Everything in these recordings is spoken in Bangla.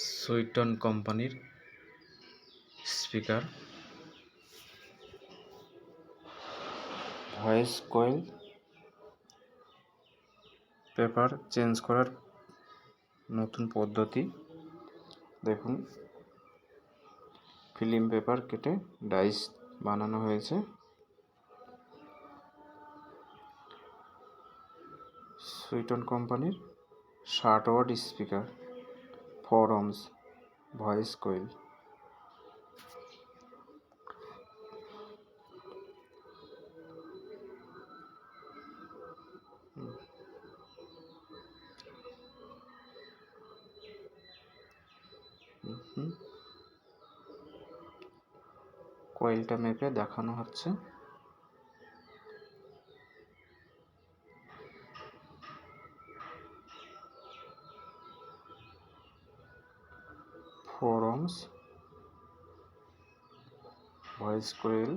সুইটন কোম্পানির speaker. Voice coil paper change করার নতুন পদ্ধতি। দেখুন, ফিল্ম পেপার কেটে ডাইস বানানো হয়েছে। সুইটন কোম্পানির ষাট watt speaker. Voice coil hmm কয়েলটা মেপে দেখানো হচ্ছে। ওমস ভয়েস কোয়েল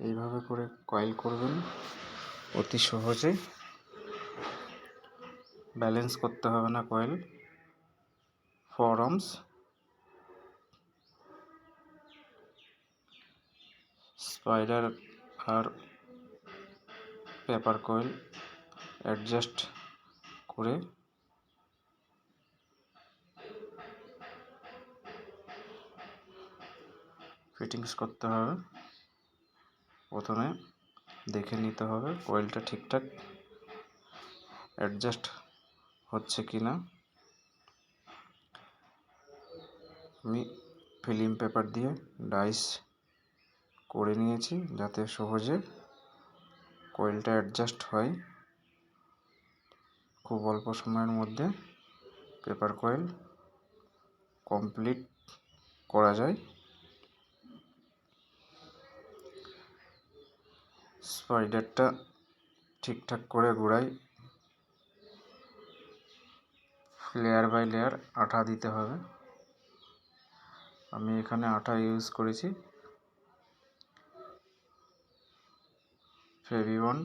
এইভাবে করে কয়েল করবেন। অতি সহজে। ব্যালেন্স করতে হবে না কয়েল। ফোর স্পাইডার আর পেপার কয়েল অ্যাডজাস্ট করে ফিটিংস করতে হবে। প্রথমে দেখে নিতে হবে কয়েলটা ঠিকঠাক অ্যাডজাস্ট হচ্ছে কি না। আমি ফিল্ম পেপার দিয়ে ডাইস করে নিয়েছি যাতে সহজে কয়েলটা অ্যাডজাস্ট হয়। খুব অল্প সময়ের মধ্যে পেপার কয়েল কমপ্লিট করা যায়। স্পাইডারটা ঠিকঠাক করে ঘোরাই। লেয়ার বাই লেয়ার আঠা দিতে হবে। আমি এখানে আঠা ইউজ করেছি। ফেভিবন্ড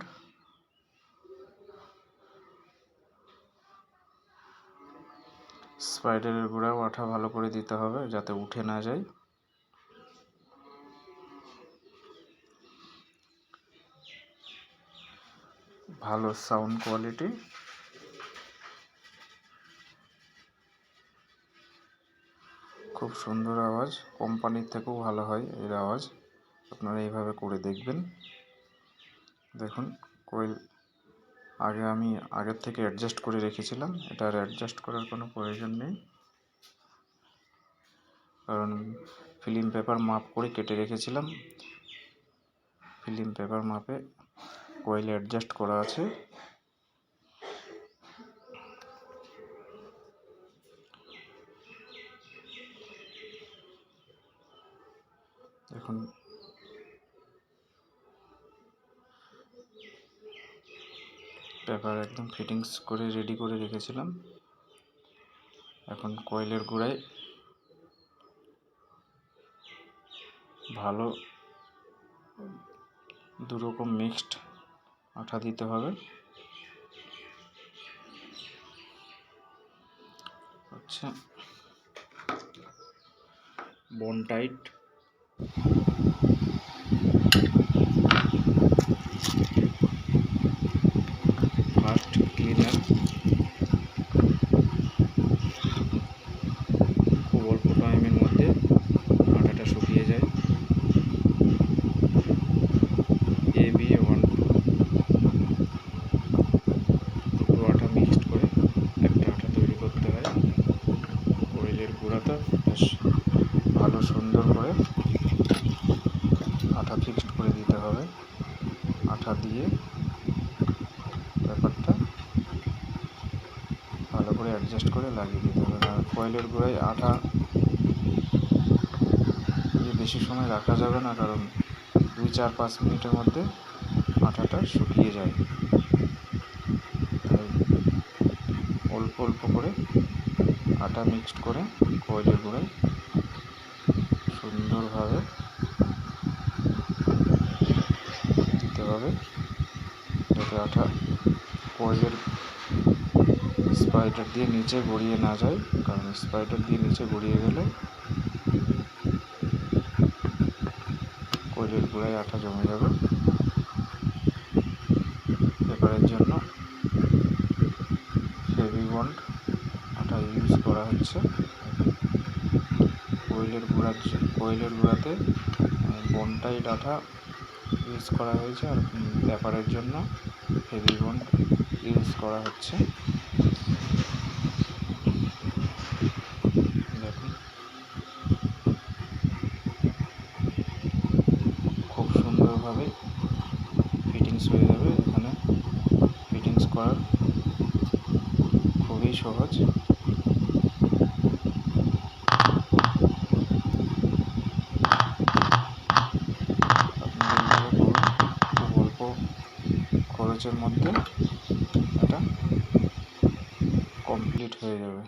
স্পাইডারের গোড়াও আঠা ভালো করে দিতে হবে যাতে উঠে না যায়। ভালো সাউন্ড কোয়ালিটি। খুব সুন্দর আওয়াজ। কোম্পানির থেকেও ভালো হয় এর আওয়াজ। আপনারা এইভাবে করে দেখবেন। দেখুন কোয়েল আগে আমি আগের থেকে অ্যাডজাস্ট করে রেখেছিলাম। এটা আর অ্যাডজাস্ট করার কোনো প্রয়োজন নেই। কারণ ফিল্ম পেপার মাপ করে কেটে রেখেছিলাম। ফিল্ম পেপার মাপে কোয়েল অ্যাডজাস্ট করা আছে। এখন পেপার একদম ফিটিংস করে রেডি করে রেখেছিলাম। এখন কয়েলের গোড়ায় ভালো দুরকম মিক্সড আঠা দিতে হবে। হচ্ছে বন টাইট ফার্স্ট ক্লিনার খুব অল্প টাইমের মধ্যে আটাটা শুকিয়ে যায় এ বি ওয়ান দুটো আটা মিক্সড করে একটা আটা তৈরি করতে হয় কোয়েলের গুঁড়াটা বেশ ভালো সুন্দর করে আঠা ফিক্সড করে দিতে হবে। আঠা দিয়ে ব্যাপারটা ভালো করে অ্যাডজাস্ট করে লাগিয়ে দিতে হবে। আর কয়েলের গোড়ায় আঠা বেশি সময় রাখা যাবে না, কারণ দুই, চার, পাঁচ মিনিটের মধ্যে আঠাটা শুকিয়ে যায়। তাই অল্প অল্প করে আটা মিক্সড করে কয়েলের গোড়ায় সুন্দরভাবে দিতে হবে যাতে আঠা কয়েলের স্পাইডার দিয়ে নিচে গড়িয়ে না যায়, কারণ স্পাইডার দিয়ে নিচে গড়িয়ে গেলে কয়েলের গোড়ায় আঠা জমে যাবে। পেপারের জন্য ফেভিবন্ড আঠা ইউজ করা হচ্ছে। কোয়েলের গুঁড়ার কোয়েলের গুঁড়াতে বনটাইট ডাটা ইউজ করা হয়েছে আর ব্যাপারের জন্য ফেভিবন্ড ইউজ করা হচ্ছে। দেখুন। খুব সুন্দরভাবে ফিটিংস হয়ে যাবে এখানে। ফিটিংস করার খুবই সহজ আপনারা এইভাবে করুন খুব অল্প খরচের মধ্যে এটা কমপ্লিট হয়ে যাবে।